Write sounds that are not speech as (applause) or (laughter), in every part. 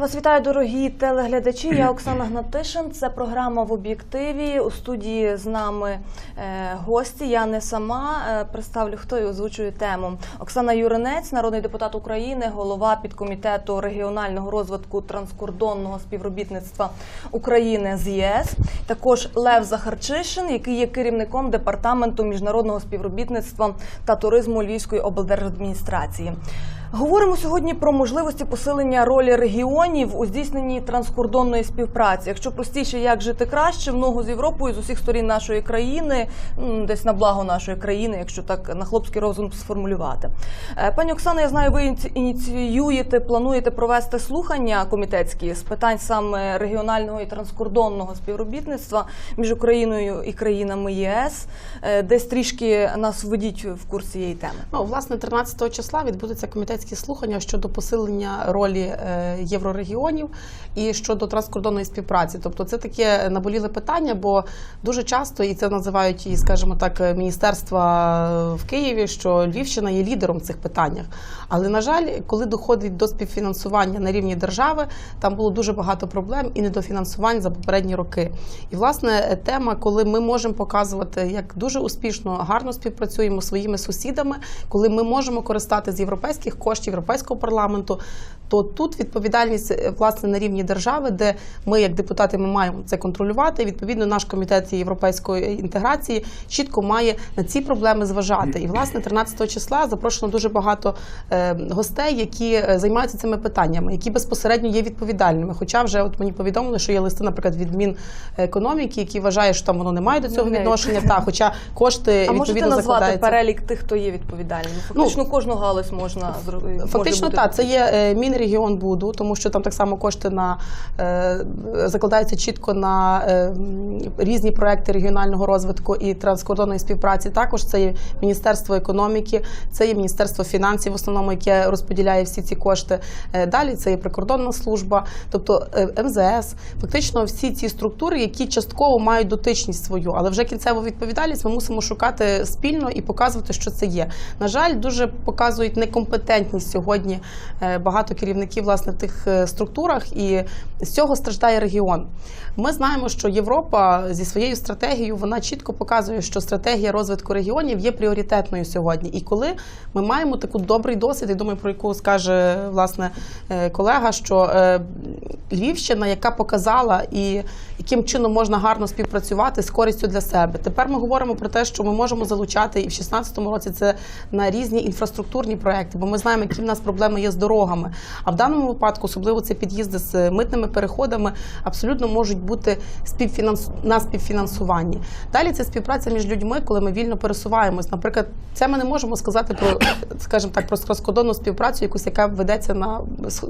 Вас вітаю, дорогі телеглядачі. Я Оксана Гнатишин. Це програма в об'єктиві. У студії з нами е, гості. Я не сама е, представлю, хто і озвучує тему. Оксана Юринець, народний депутат України, голова підкомітету регіонального розвитку транскордонного співробітництва України з ЄС. Також Лев Захарчишин, який є керівником департаменту міжнародного співробітництва та туризму Львівської облдержадміністрації. Говоримо сьогодні про можливості посилення ролі регіонів у здійсненні транскордонної співпраці. Якщо простіше, як жити краще в ногу з Європою з усіх сторін нашої країни, десь на благо нашої країни, якщо так на хлопський розум сформулювати. Е, Пані Оксано, я знаю, ви ініці- ініціюєте, плануєте провести слухання комітетські з питань саме регіонального і транскордонного співробітництва між Україною і країнами ЄС. Е, Десь трішки нас введіть в курс цієї теми. Ну, власне, 13 числа відбудуться комітетські слухання щодо посилення ролі е, єврорегіонів і щодо транскордонної співпраці. Тобто, це таке наболіле питання, бо дуже часто і це називають і, скажімо так, міністерства в Києві, що Львівщина є лідером в цих питаннях. Але на жаль, коли доходить до співфінансування на рівні держави, там було дуже багато проблем і недофінансувань за попередні роки. І власне тема, коли ми можемо показувати, як дуже успішно гарно співпрацюємо своїми сусідами, коли ми можемо користатися з європейських коштів європейського парламенту, то тут відповідальність е, власне на рівні держави, де ми, як депутати, ми маємо це контролювати. І, Відповідно, наш комітет європейської інтеграції чітко має на ці проблеми зважати. І власне 13 числа запрошено дуже багато е, гостей, які е, займаються цими питаннями, які безпосередньо є відповідальними. Хоча вже от мені повідомили, що є листи, наприклад, від Мінекономіки, які вважають, що там воно не має до цього відношення. Та хоча кошти А можете назвати перелік тих, хто є відповідальним? Фактично кожну галузь можна зробити. Фактично, так, це є е, Мінрегіон Буду, тому що там так само кошти на е, закладаються чітко на е, різні проекти регіонального розвитку і транскордонної співпраці. Також це є Міністерство економіки, це є Міністерство фінансів, в основному, яке розподіляє всі ці кошти. Е, Далі це є прикордонна служба, тобто е, МЗС. Фактично, всі ці структури, які частково мають дотичність свою, але вже кінцеву відповідальність ми мусимо шукати спільно і показувати, що це є. На жаль, дуже показують некомпетентність сьогодні е, багато керівників власне в тих е, структурах, і з цього страждає регіон. Ми знаємо, що Європа зі своєю стратегією вона чітко показує, що стратегія розвитку регіонів є пріоритетною сьогодні. І коли ми маємо таку добрий досвід, я думаю, про яку скаже власне е, колега, що Львівщина, яка показала і яким чином можна гарно співпрацювати з користю для себе. Тепер ми говоримо про те, що ми можемо залучати і в 2016 році це на різні інфраструктурні проекти, бо ми знаємо, які в нас проблеми є з дорогами. А в даному випадку, особливо це під'їзди з митними переходами, абсолютно можуть бути співфінанс... на співфінансуванні. Далі це співпраця між людьми, коли ми вільно пересуваємось. Наприклад, це ми не можемо сказати про, скажімо так, про транскордонну співпрацю, якусь яка ведеться на,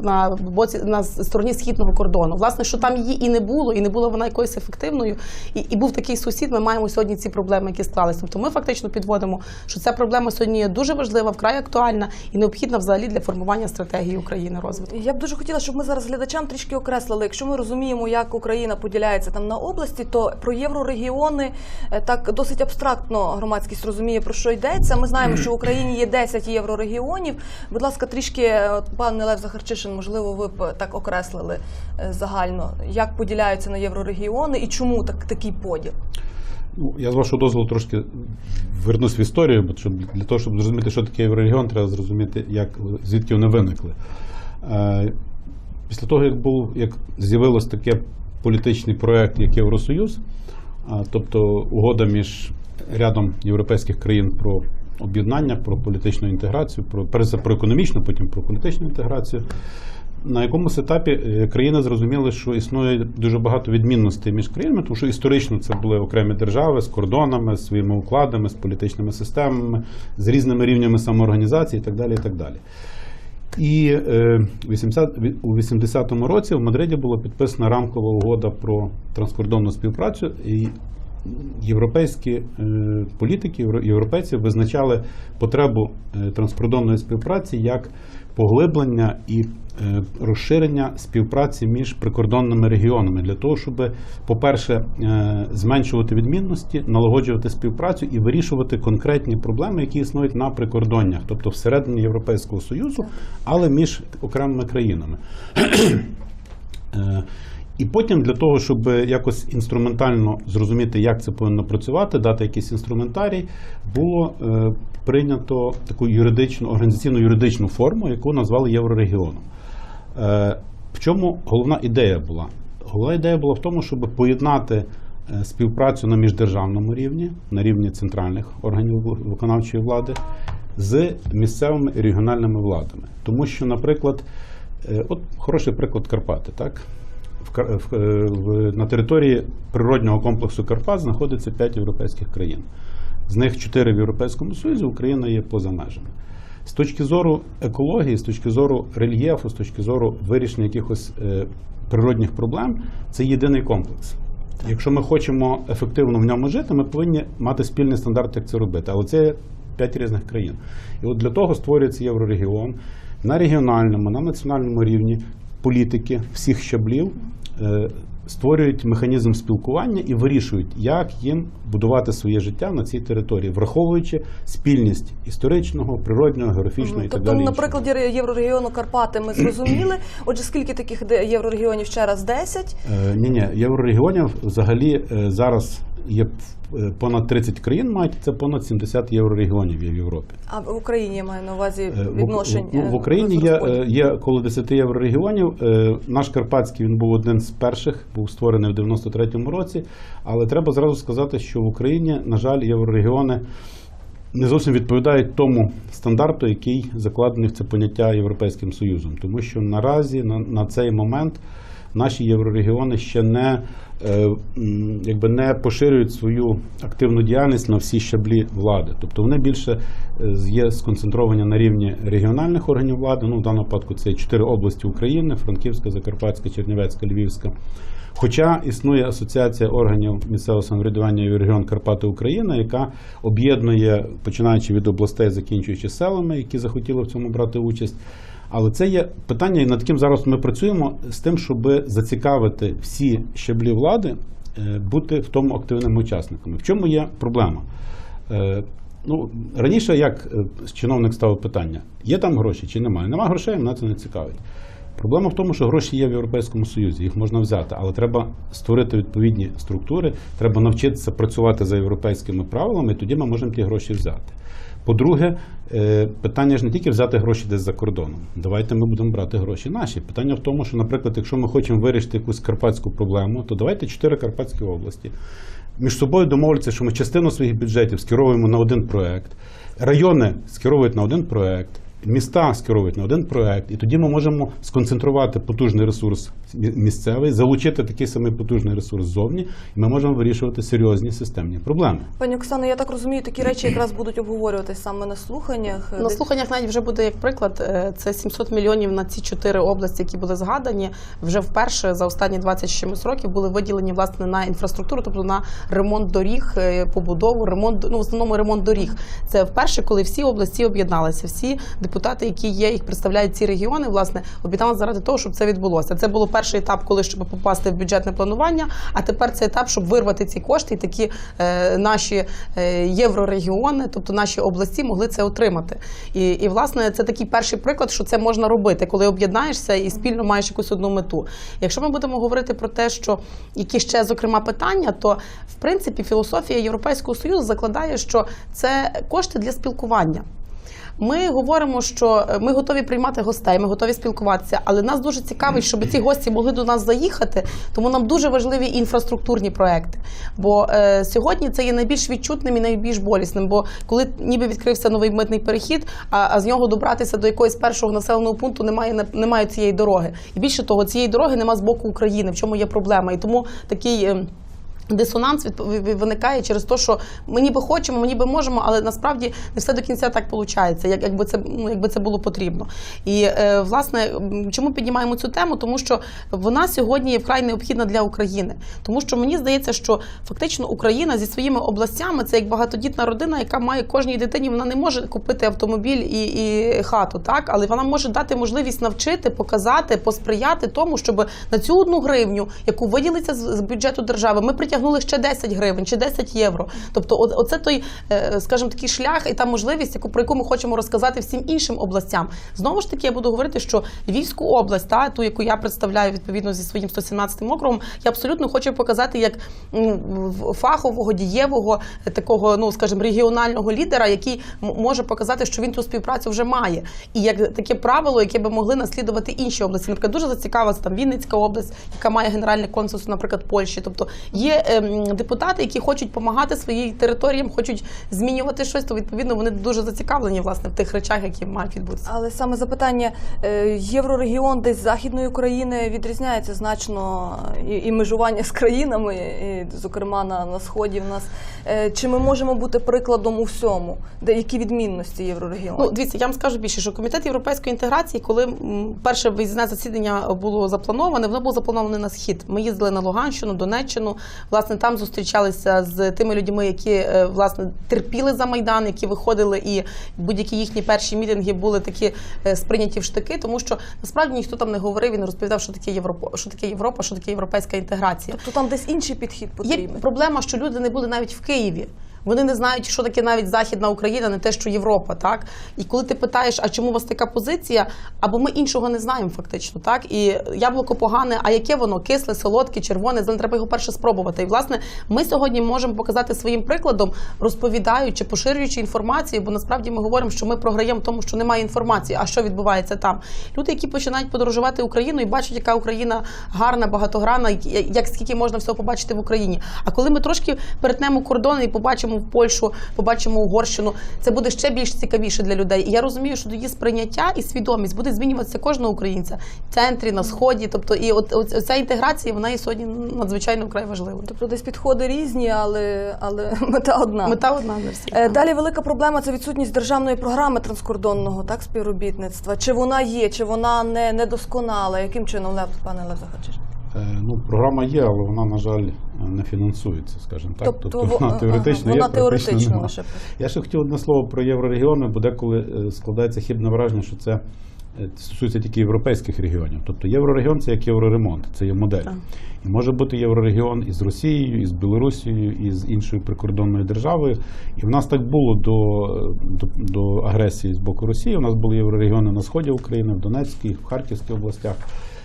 на боці на стороні східного кордону. Власне, що там її і не було, і не була вона якоюсь ефективною. І, і був такий сусід. Ми маємо сьогодні ці проблеми, які склалися. Тобто, ми фактично підводимо, що ця проблема сьогодні є дуже важлива, вкрай актуальна і необхідна взагалі для формування стратегії України розвитку. Я б дуже хотіла, щоб ми зараз глядачам трішки окреслили. Якщо ми розуміємо, як Україна поділяється там на області, то про єврорегіони е, так досить абстрактно громадськість розуміє про що йдеться. Ми знаємо, що в Україні є 10 єврорегіонів. Будь ласка, трішки е, пане Лев Захарчишин, можливо, ви б так окреслили е, загально, як поділяються на єврорегіони і чому так такий поділ? Ну, я з вашого дозволу трошки вернусь в історію, бо щоб для того, щоб зрозуміти, що таке єврорегіон, треба зрозуміти, як звідки вони виникли. Е, Після того, як був, як з'явилось таке політичний проект, як Євросоюз, тобто угода між рядом європейських країн про об'єднання, про політичну інтеграцію, про про економічну, потім про політичну інтеграцію. На якомусь етапі е, країни зрозуміли, що існує дуже багато відмінностей між країнами, тому що історично це були окремі держави з кордонами, з своїми укладами, з політичними системами, з різними рівнями самоорганізації і так далі. І так далі. І е, 80, у 80-му році в Мадриді була підписана рамкова угода про транскордонну співпрацю. І європейські е, політики, європейці визначали потребу е, транскордонної співпраці як поглиблення і е, розширення співпраці між прикордонними регіонами для того, щоб, по-перше, зменшувати відмінності, налагоджувати співпрацю і вирішувати конкретні проблеми, які існують на прикордоннях, тобто всередині Європейського Союзу, але між окремими країнами. (clears throat) І потім для того, щоб якось інструментально зрозуміти, як це повинно працювати, дати якийсь інструментарій, було е, прийнято таку юридичну організаційну юридичну форму, яку назвали Єврорегіоном. Е, В чому головна ідея була? Головна ідея була в тому, щоб поєднати е, співпрацю на міждержавному рівні, на рівні центральних органів виконавчої влади, з місцевими і регіональними владами. Тому що, наприклад, от хороший приклад Карпати, так? В, в, е, в, на території природнього комплексу Карпат знаходиться 5 європейських країн. З них 4 в Європейському Союзі, Україна є поза межами. З точки зору екології, з точки зору рельєфу, з точки зору вирішення якихось е, природних проблем, це єдиний комплекс. Якщо ми хочемо ефективно в ньому жити, ми повинні мати спільний стандарт, як це робити. Але це п'ять різних країн. І от для того створюється єврорегіон на регіональному, на національному рівні політики всіх щаблів. е, Створюють механізм спілкування і вирішують, як їм будувати своє життя на цій території, враховуючи спільність історичного, природнього, географічного і так Тобто, на прикладі єврорегіону Карпати ми зрозуміли. Отже, скільки таких єврорегіонів ще раз 10? Е, Ні, ні, єврорегіонів взагалі е, зараз є е, понад 30 країн, мають це понад 70 єврорегіонів є в Європі. А в Україні я маю на увазі Е, в- відношень. в, в, Україні є, е, є коло 10 єврорегіонів. Наш Карпатський він був один з перших, був створений в 93-му році. Але треба зразу сказати, що в Україні, на жаль, єврорегіони не зовсім відповідають тому стандарту, який закладений в це поняття Європейським Союзом. Тому що наразі на, на цей момент наші єврорегіони ще не, е, якби не поширюють свою активну діяльність на всі щаблі влади. Тобто вони більше е, є сконцентровані на рівні регіональних органів влади. Ну, в даному випадку це чотири області України: Франківська, Закарпатська, Чернівецька, Львівська. Хоча існує асоціація органів місцевого самоврядування і регіон Карпати Україна, яка об'єднує, починаючи від областей, закінчуючи селами, які захотіли в цьому брати участь. Але це є питання, і над яким зараз ми працюємо з тим, щоб зацікавити всі щаблі влади е, бути в тому активними учасниками. В чому є проблема? Е, Ну, раніше як е, чиновник ставив питання: є там гроші чи немає? Нема грошей, мене це не цікавить. Проблема в тому, що гроші є в Європейському Союзі, їх можна взяти, але треба створити відповідні структури, треба навчитися працювати за європейськими правилами, і тоді ми можемо ті гроші взяти. По-друге, е, питання ж не тільки взяти гроші десь за кордоном. Давайте ми будемо брати гроші наші. Питання в тому, що, наприклад, якщо ми хочемо вирішити якусь карпатську проблему, то давайте чотири карпатські області. Між собою домовляться, що ми частину своїх бюджетів скеровуємо на один проект, райони скеровують на один проект, міста скеровують на один проект, і тоді ми можемо сконцентрувати потужний ресурс місцевий, залучити такий самий потужний ресурс ззовні, і ми можемо вирішувати серйозні системні проблеми. Пані Оксано, я так розумію, такі речі якраз будуть обговорюватись саме на слуханнях. На слуханнях навіть вже буде як приклад. е, Це 700 мільйонів на ці чотири області, які були згадані. Вже вперше за останні 20 з чимось років були виділені власне на інфраструктуру, тобто на ремонт доріг, е, побудову, ремонт ну в основному ремонт доріг. Це вперше, коли всі області об'єдналися. Всі депутати, які є, їх представляють ці регіони, власне, об'єдналися заради того, щоб це відбулося. Це було перший етап, коли щоб попасти в бюджетне планування. А тепер це етап, щоб вирвати ці кошти, і такі е, наші е, єврорегіони, тобто наші області, могли це отримати. І, і власне це такий перший приклад, що це можна робити, коли об'єднаєшся і спільно маєш якусь одну мету. Якщо ми будемо говорити про те, що які ще зокрема питання, то в принципі філософія Європейського союзу закладає, що це кошти для спілкування. Ми говоримо, що е, ми готові приймати гостей, ми готові спілкуватися, але нас дуже цікавить, щоб ці гості могли до нас заїхати. Тому нам дуже важливі інфраструктурні проекти. Бо е, сьогодні це є найбільш відчутним і найбільш болісним. Бо коли ніби відкрився новий митний перехід, а, а з нього добратися до якогось першого населеного пункту немає не- немає цієї дороги. І більше того, цієї дороги нема з боку України, в чому є проблема. І тому такий. Дисонанс виникає через те, що ми ніби хочемо, ми ніби можемо, але насправді не все до кінця так виходить, як, якби, це, ну, якби це було потрібно. І е, власне, чому піднімаємо цю тему? Тому що вона сьогодні є вкрай необхідна для України. Тому що мені здається, що фактично Україна зі своїми областями це як багатодітна родина, яка має кожній дитині, вона не може купити автомобіль і, і хату, так але вона може дати можливість навчити, показати, посприяти тому, щоб на цю одну гривню, яку виділиться з, з бюджету держави, ми притягнули ще 10 гривень чи 10 євро. Тобто, оце той, е, скажімо, такий шлях і та можливість, яку про яку ми хочемо розказати всім іншим областям. Знову ж таки, я буду говорити, що Львівську область, та ту, яку я представляю відповідно зі своїм 117 округом, я абсолютно хочу показати як фахового, дієвого, е, такого, ну скажімо, регіонального лідера, який може показати, що він ту співпрацю вже має, і як таке правило, яке би могли наслідувати інші області. Наприклад, дуже зацікавилася там Вінницька область, яка має генеральне консульство, наприклад, Польщі. Тобто є ем, депутати, які хочуть допомагати своїм територіям, хочуть змінювати щось, то відповідно вони дуже зацікавлені власне в тих речах, які мають відбутися. Але саме запитання е, єврорегіон десь західної України відрізняється значно і, і межування з країнами, і, зокрема на, на сході в нас. Е, Чи ми можемо бути прикладом у всьому? Де які відмінності єврорегіону? Ну, дивіться, я вам скажу більше, що комітет європейської інтеграції, коли перше виїзне засідання було заплановане, воно було заплановане на схід. Ми їздили на Луганщину, Донеччину. Власне, там зустрічалися з тими людьми, які е, власне терпіли за майдан, які виходили, і будь-які їхні перші мітинги були такі е, сприйняті в штики, тому що насправді ніхто там не говорив і не розповідав, що таке Європа, що таке Європа, що таке європейська інтеграція. Тобто там десь інший підхід Є проблема, що люди не були навіть в Києві. Вони не знають, що таке навіть Західна Україна, не те, що Європа, так і коли ти питаєш, а чому у вас така позиція? Або ми іншого не знаємо, фактично, так і яблуко погане, а яке воно кисле, солодке, червоне, зелень, треба його перше спробувати. І власне ми сьогодні можемо показати своїм прикладом, розповідаючи, поширюючи інформацію, бо насправді ми говоримо, що ми програємо тому, що немає інформації. А що відбувається там? Люди, які починають подорожувати Україну і бачать, яка Україна гарна, багатогранна, як скільки можна всього побачити в Україні. А коли ми трошки перетнемо кордон і побачимо в Польщу, побачимо Угорщину, це буде ще більш цікавіше для людей. І я розумію, що тоді сприйняття і свідомість буде змінюватися кожного українця в центрі, на сході. Тобто, і от, от ця інтеграція вона є сьогодні надзвичайно вкрай важливою. Тобто десь підходи різні, але, але мета одна. Мета одна для всіх. Е, Далі велика проблема це відсутність державної програми транскордонного так співробітництва. Чи вона є, чи вона не недосконала? Яким чином Лев, пане Лев Захарчиш? Е, Ну, програма є, але вона, на жаль, не фінансується, скажімо так. Тобто во- вона теоретично вона є, теоретично нема. лише. Я ще хотів одне слово про єврорегіони, бо деколи е, складається хибне враження, що це е, стосується тільки європейських регіонів. Тобто єврорегіон це як євроремонт, це є модель. Так. І може бути єврорегіон із Росією, із Білорусією, і з іншою прикордонною державою. І в нас так було до, до, до агресії з боку Росії. У нас були єврорегіони на сході України, в Донецькій, в Харківській областях.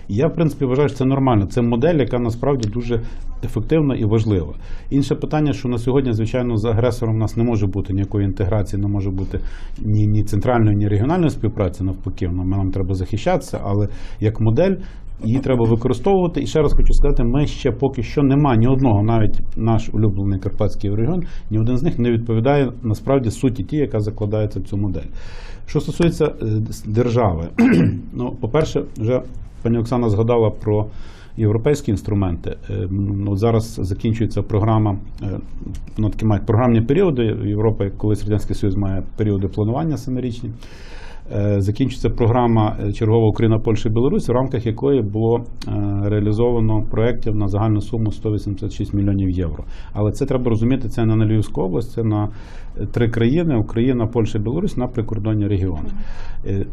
Я, в принципі, вважаю, що це нормально. Це модель, яка насправді дуже ефективна і важлива. Інше питання, що на сьогодні, звичайно, з агресором у нас не може бути ніякої інтеграції, не може бути ні, ні центральної, ні регіональної співпраці. Навпаки, нам, нам треба захищатися, але як модель. Її треба використовувати. І ще раз хочу сказати, ми ще поки що нема ні одного, навіть наш улюблений Карпатський регіон, ні один з них не відповідає насправді суті ті, яка закладається в цю модель. Що стосується е, держави, (clears throat) ну, по-перше, вже пані Оксана згадала про європейські інструменти. Е, От зараз закінчується програма, е, ну, такі мають програмні періоди. Європа, колись Радянський Союз має періоди планування семирічні. Е, Закінчиться програма е, чергова Україна, Польща, і Білорусь, в рамках якої було е, реалізовано проєктів на загальну суму 186 мільйонів євро. Але це треба розуміти, це не на Львівську область, це на три країни: Україна, Польща, Білорусь на прикордонні регіони.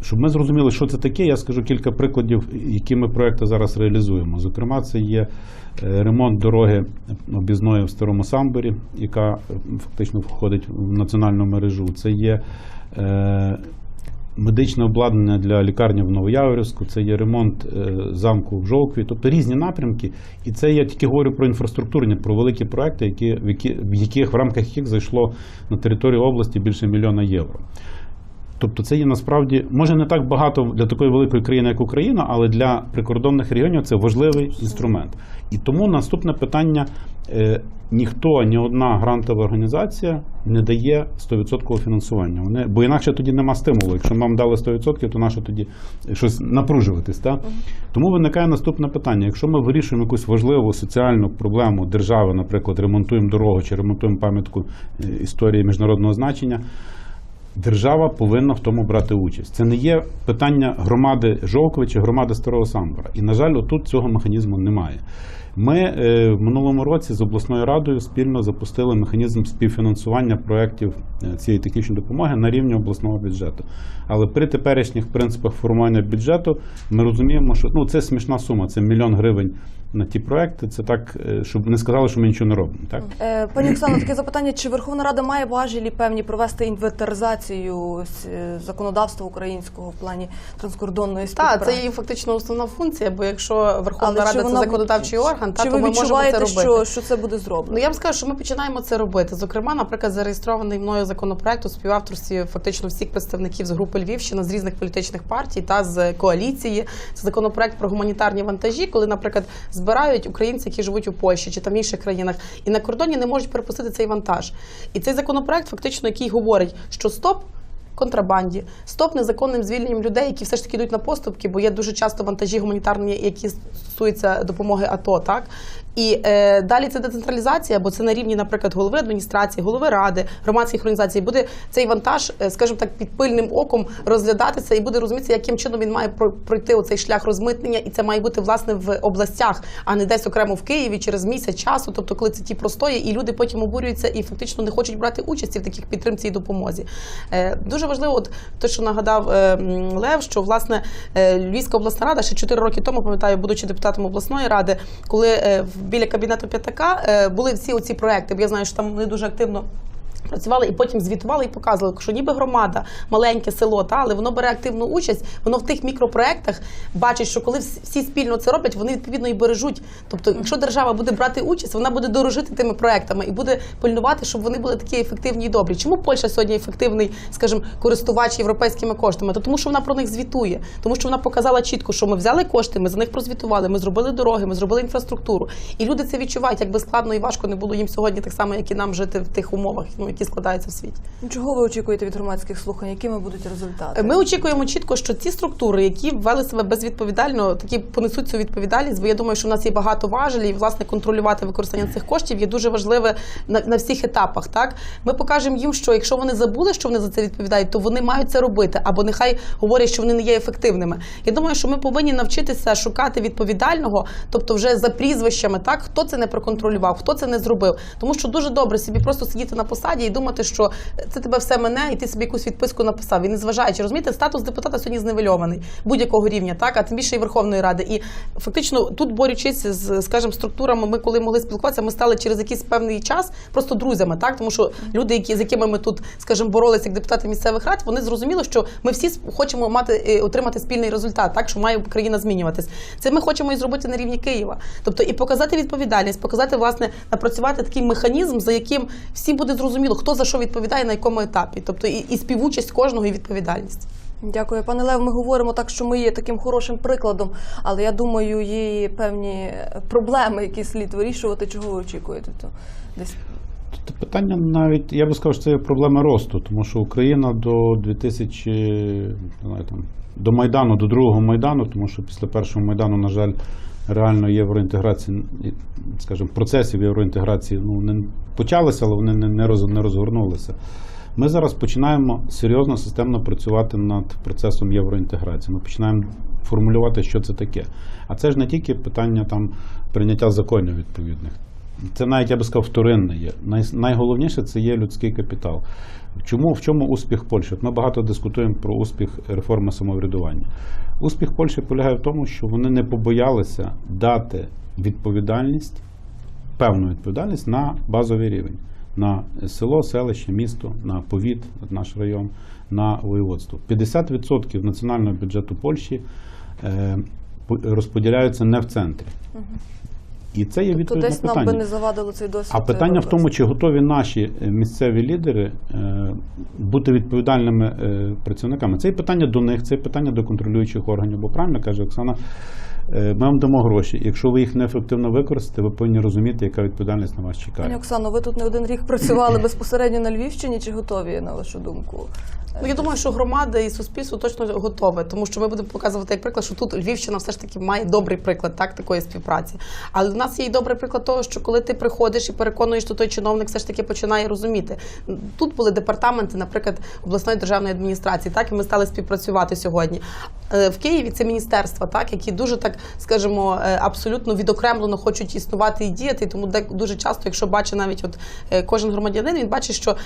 Щоб ми зрозуміли, що це таке, я скажу кілька прикладів, які ми проекти зараз реалізуємо. Зокрема, це є ремонт дороги об'їзної в Старому Самборі, яка фактично входить в національну мережу. Це є медичне обладнання для лікарні в Новояворівську, це є ремонт е, замку в Жовкві, тобто різні напрямки. І це я тільки говорю про інфраструктурні, про великі проекти, які, в, які, в яких в рамках яких зайшло на територію області більше мільйона євро. Тобто це є насправді може не так багато для такої великої країни, як Україна, але для прикордонних регіонів це важливий інструмент. І тому наступне питання е, ніхто, ні одна грантова організація не дає 100% фінансування. Вони, бо інакше тоді нема стимулу. Якщо вам дали 100%, то нащо тоді щось напружуватись? Так? Тому виникає наступне питання: якщо ми вирішуємо якусь важливу соціальну проблему держави, наприклад, ремонтуємо дорогу чи ремонтуємо пам'ятку е, історії міжнародного значення. Держава повинна в тому брати участь. Це не є питання громади Жовкви чи громади Старого Самбора. І, на жаль, отут цього механізму немає. Ми е, в минулому році з обласною радою спільно запустили механізм співфінансування проєктів е, цієї технічної допомоги на рівні обласного бюджету. Але при теперішніх принципах формування бюджету ми розуміємо, що ну, це смішна сума, це мільйон гривень на ті проекти. Це так, е, щоб не сказали, що ми нічого не робимо. Так? Е, Пані Оксано, таке запитання: чи Верховна Рада має важелі певні провести інвентаризацію е, законодавства українського в плані транскордонної співпраці? Так, це її фактично основна функція, бо якщо Верховна Але Рада це законодавчий орган, та, Чи то ви ми можемо це робити. що, що це буде зроблено? Ну я вам скажу, що ми починаємо це робити. Зокрема, наприклад, зареєстрований мною законопроект у співавторстві фактично всіх представників з групи Львівщина з різних політичних партій та з коаліції. Це законопроект про гуманітарні вантажі, коли, наприклад, збирають українці, які живуть у Польщі чи там інших країнах, і на кордоні не можуть перепустити цей вантаж. І цей законопроект, фактично, який говорить, що стоп. Контрабанді, стоп незаконним звільненням людей, які все ж таки йдуть на поступки, бо є дуже часто вантажі гуманітарні, які стосуються допомоги АТО, так і е, далі це децентралізація, бо це на рівні, наприклад, голови адміністрації, голови ради, громадських організацій. Буде цей вантаж, е, скажімо так, під пильним оком розглядатися і буде розумітися, яким чином він має про- пройти оцей шлях розмитнення, і це має бути власне в областях, а не десь окремо в Києві через місяць часу. Тобто, коли це ті простої, і люди потім обурюються і фактично не хочуть брати участі в таких підтримці і допомозі. Е, дуже важливо, от те, що нагадав е, Лев, що власне е, Львівська обласна рада ще 4 роки тому, пам'ятаю, будучи депутатом обласної ради, коли е, біля кабінету П'ятака е, були всі оці проекти. Бо я знаю, що там вони дуже активно. Працювали і потім звітували і показували, що ніби громада, маленьке село, та але воно бере активну участь. Воно в тих мікропроектах бачить, що коли всі спільно це роблять, вони відповідно і бережуть. Тобто, якщо держава буде брати участь, вона буде дорожити тими проектами і буде пильнувати, щоб вони були такі ефективні і добрі. Чому Польща сьогодні ефективний, скажімо, користувач європейськими коштами? То тому, що вона про них звітує, тому що вона показала чітко, що ми взяли кошти, ми за них прозвітували, ми зробили дороги, ми зробили інфраструктуру. І люди це відчувають, як би складно і важко не було їм сьогодні, так само як і нам жити в тих умовах, ну які складаються в світі. Чого ви очікуєте від громадських слухань? Якими будуть результати? Ми очікуємо чітко, що ці структури, які ввели себе безвідповідально, такі понесуть цю відповідальність. Бо я думаю, що в нас є багато важелів, і власне контролювати використання цих коштів є дуже важливе на, на всіх етапах. Так ми покажемо їм, що якщо вони забули, що вони за це відповідають, то вони мають це робити, або нехай говорять, що вони не є ефективними. Я думаю, що ми повинні навчитися шукати відповідального, тобто вже за прізвищами, так хто це не проконтролював, хто це не зробив. Тому що дуже добре собі просто сидіти на посаді і думати, що це тебе все мене, і ти собі якусь відписку написав. І не зважаючи, розумієте, статус депутата сьогодні зневельований будь-якого рівня, так а тим більше і Верховної Ради. І фактично тут борючись з, скажімо, структурами, ми коли могли спілкуватися, ми стали через якийсь певний час просто друзями, так тому що люди, які з якими ми тут, скажімо, боролися як депутати місцевих рад, вони зрозуміли, що ми всі хочемо мати е, отримати спільний результат, так що має країна змінюватись. Це ми хочемо і зробити на рівні Києва. Тобто і показати відповідальність, показати власне напрацювати такий механізм, за яким всім буде зрозуміло, хто за що відповідає на якому етапі, тобто і, і співучасть кожного, і відповідальність. Дякую, пане Лев. Ми говоримо так, що ми є таким хорошим прикладом, але я думаю, є певні проблеми, які слід вирішувати. Чого ви очікуєте? То десь Тут питання навіть, я би сказав, що це проблема росту, тому що Україна до 2000, не знаю, там, до Майдану, до другого Майдану, тому що після першого Майдану, на жаль, реально євроінтеграції, скажімо, процесів євроінтеграції ну, не почалися, але вони не, не, роз, не розгорнулися. Ми зараз починаємо серйозно системно працювати над процесом євроінтеграції. Ми починаємо формулювати, що це таке. А це ж не тільки питання там прийняття законів відповідних. Це навіть я би сказав вторинне є. Най, найголовніше це є людський капітал. Чому в чому успіх Польщі? Ми багато дискутуємо про успіх реформи самоврядування. Успіх Польщі полягає в тому, що вони не побоялися дати відповідальність, певну відповідальність на базовий рівень. На село, селище, місто, на повіт, наш район, на воєводство. 50% національного бюджету Польщі е, розподіляються не в центрі. І це є відповідь на десь нам питання. би не завадило цей досвід. А питання в е, тому, чи готові наші е, місцеві лідери е, бути відповідальними е, працівниками. Це і питання до них, це і питання до контролюючих органів. Бо правильно каже Оксана, Е, Ми вам дамо гроші. Якщо ви їх неефективно використаєте, ви повинні розуміти, яка відповідальність на вас Пані чекає. Оксано, ви тут не один рік працювали (laughs) безпосередньо на Львівщині. Чи готові на вашу думку? Ну, я думаю, що громада і суспільство точно готове, тому що ми будемо показувати як приклад, що тут Львівщина все ж таки має добрий приклад так, такої співпраці. Але в нас є і добрий приклад того, що коли ти приходиш і переконуєш, що той чиновник все ж таки починає розуміти. Тут були департаменти, наприклад, обласної державної адміністрації, так і ми стали співпрацювати сьогодні. Е, В Києві це міністерства, так які дуже так скажімо, е, абсолютно відокремлено хочуть існувати і діяти. Тому де дуже часто, якщо бачить навіть от е, кожен громадянин, він бачить, що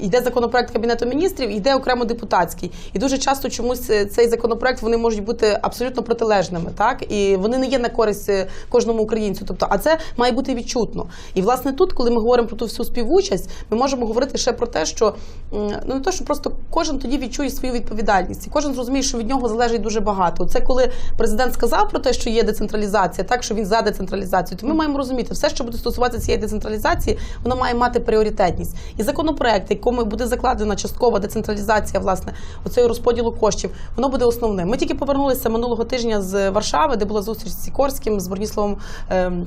йде законопроект кабінету міністрів, йде окремо депутатський. І дуже часто чомусь е, цей законопроект вони можуть бути абсолютно протилежними, так і вони не є на користь е, кожному українцю. Тобто, а це має бути відчутно. І власне тут, коли ми говоримо про ту всю співучасть, ми можемо говорити ще про те, що ну не то, що просто кожен тоді відчує свою відповідальність, і кожен зрозуміє, що від нього залежить дуже багато. Це коли президент сказав про те, що є децентралізація, так що він за децентралізацію. То ми маємо розуміти, все, що буде стосуватися цієї децентралізації, воно має мати пріоритетність. І законопроект, якому буде закладена часткова децентралізація, власне, оцею розподілу коштів, воно буде основним. Ми тільки повернулися минулого тижня з Варшави, де була зустріч з Сікорським, з Борніславом. ем,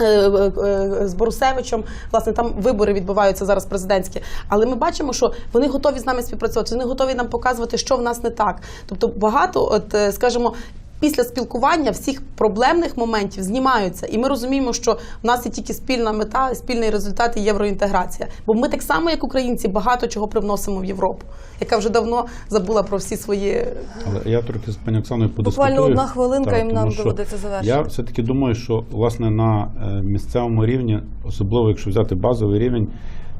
е, е, е, з Борусевичем. Власне, там вибори відбуваються зараз президентські. Але ми бачимо, що вони готові з нами співпрацювати. Вони готові нам показувати, що в нас не так. Тобто, багато, от е, скажімо. Після спілкування всіх проблемних моментів знімаються, і ми розуміємо, що в нас є тільки спільна мета, спільний результат і євроінтеграція. Бо ми так само, як українці, багато чого привносимо в Європу, яка вже давно забула про всі свої Але я трохи з пані Оксаною Буквально одна хвилинка, і нам доведеться завершити. Я все-таки думаю, що власне на е, місцевому рівні, особливо якщо взяти базовий рівень,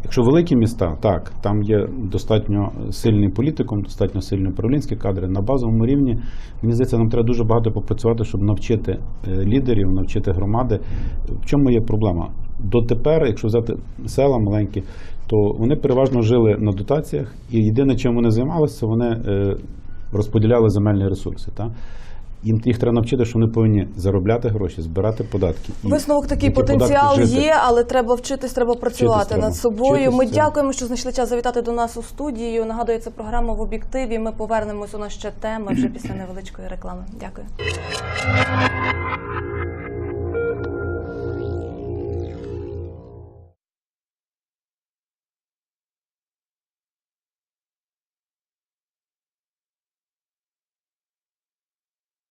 якщо великі міста, так, там є достатньо сильний політикум, достатньо сильні управлінські кадри. На базовому рівні, мені здається, нам треба дуже багато попрацювати, щоб навчити е, лідерів, навчити громади. В чому є проблема? Дотепер, якщо взяти села маленькі, то вони переважно жили на дотаціях, і єдине, чим вони займалися, вони е, розподіляли земельні ресурси. Та? Їм їх треба навчити, що вони повинні заробляти гроші, збирати податки. І Висновок такий потенціал є, але треба вчитись, треба працювати вчитись над собою. Вчитись Ми це. дякуємо, що знайшли час завітати до нас у студію. Нагадую, це програма в об'єктиві. Ми повернемось у нас ще теми вже після невеличкої реклами. Дякую.